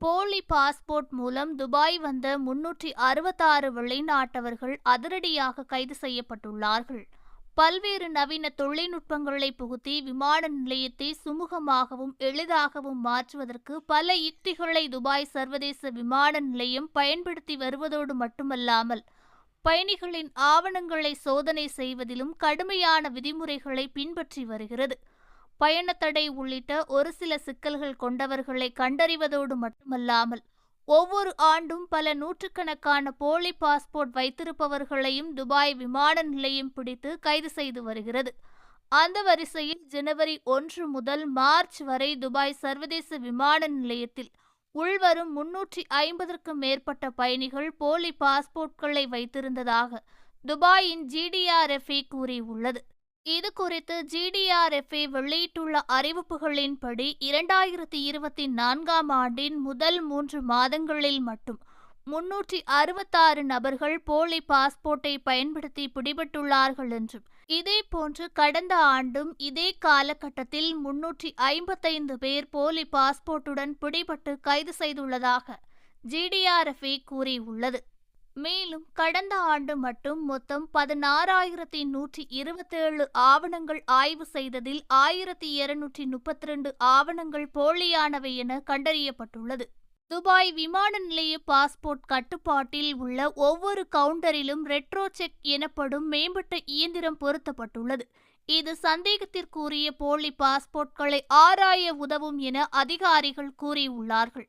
போலி பாஸ்போர்ட் மூலம் துபாய் வந்த முன்னூற்றி அறுபத்தாறு வெளிநாட்டவர்கள் அதிரடியாக கைது செய்யப்பட்டுள்ளார்கள். பல்வேறு நவீன தொழில்நுட்பங்களை புகுத்தி விமான நிலையத்தை சுமூகமாகவும் எளிதாகவும் மாற்றுவதற்கு பல யுக்திகளை துபாய் சர்வதேச விமான நிலையம் பயன்படுத்தி வருவதோடு மட்டுமல்லாமல் பயணிகளின் ஆவணங்களை சோதனை செய்வதிலும் கடுமையான விதிமுறைகளை பின்பற்றி வருகிறது. பயணத்தடை உள்ளிட்ட ஒரு சில சிக்கல்கள் கொண்டவர்களை கண்டறிவதோடு மட்டுமல்லாமல் ஒவ்வொரு ஆண்டும் பல நூற்றுக்கணக்கான போலி பாஸ்போர்ட் வைத்திருப்பவர்களையும் துபாய் விமான நிலையம் பிடித்து கைது செய்து வருகிறது. அந்த வரிசையில் ஜனவரி ஒன்று முதல் மார்ச் வரை துபாய் சர்வதேச விமான நிலையத்தில் உள்வரும் முன்னூற்றி ஐம்பதற்கும் மேற்பட்ட பயணிகள் போலி பாஸ்போர்ட்களை வைத்திருந்ததாக துபாயின் ஜிடிஆர்எஃப்ஏ கூறியுள்ளது. இது குறித்து ஜிடிஆர்எஃப்ஏ வெளியிட்டுள்ள அறிவிப்புகளின்படி இரண்டாயிரத்தி இருபத்தி நான்காம் ஆண்டின் முதல் மூன்று மாதங்களில் மட்டும் முன்னூற்றி அறுபத்தாறு நபர்கள் போலி பாஸ்போர்ட்டை பயன்படுத்தி பிடிபட்டுள்ளார்கள் என்றும் இதேபோன்று கடந்த ஆண்டும் இதே காலகட்டத்தில் முன்னூற்றி ஐம்பத்தைந்து பேர் போலி பாஸ்போர்ட்டுடன் பிடிபட்டு கைது செய்துள்ளதாக ஜிடிஆர்எஃப்ஏ கூறியுள்ளது. மேலும் கடந்த ஆண்டு மட்டும் மொத்தம் பதினாறாயிரத்தி நூற்றி இருபத்தேழு ஆவணங்கள் ஆய்வு செய்ததில் ஆயிரத்தி இருநூற்றி முப்பத்தி ரெண்டு ஆவணங்கள் போலியானவை என கண்டறியப்பட்டுள்ளது. துபாய் விமான நிலைய பாஸ்போர்ட் கட்டுப்பாட்டில் உள்ள ஒவ்வொரு கவுண்டரிலும் ரெட்ரோ செக் எனப்படும் மேம்பட்ட இயந்திரம் பொருத்தப்பட்டுள்ளது. இது சந்தேகத்திற்குரிய போலி பாஸ்போர்ட்களை ஆராய உதவும் என அதிகாரிகள் கூறியுள்ளார்கள்.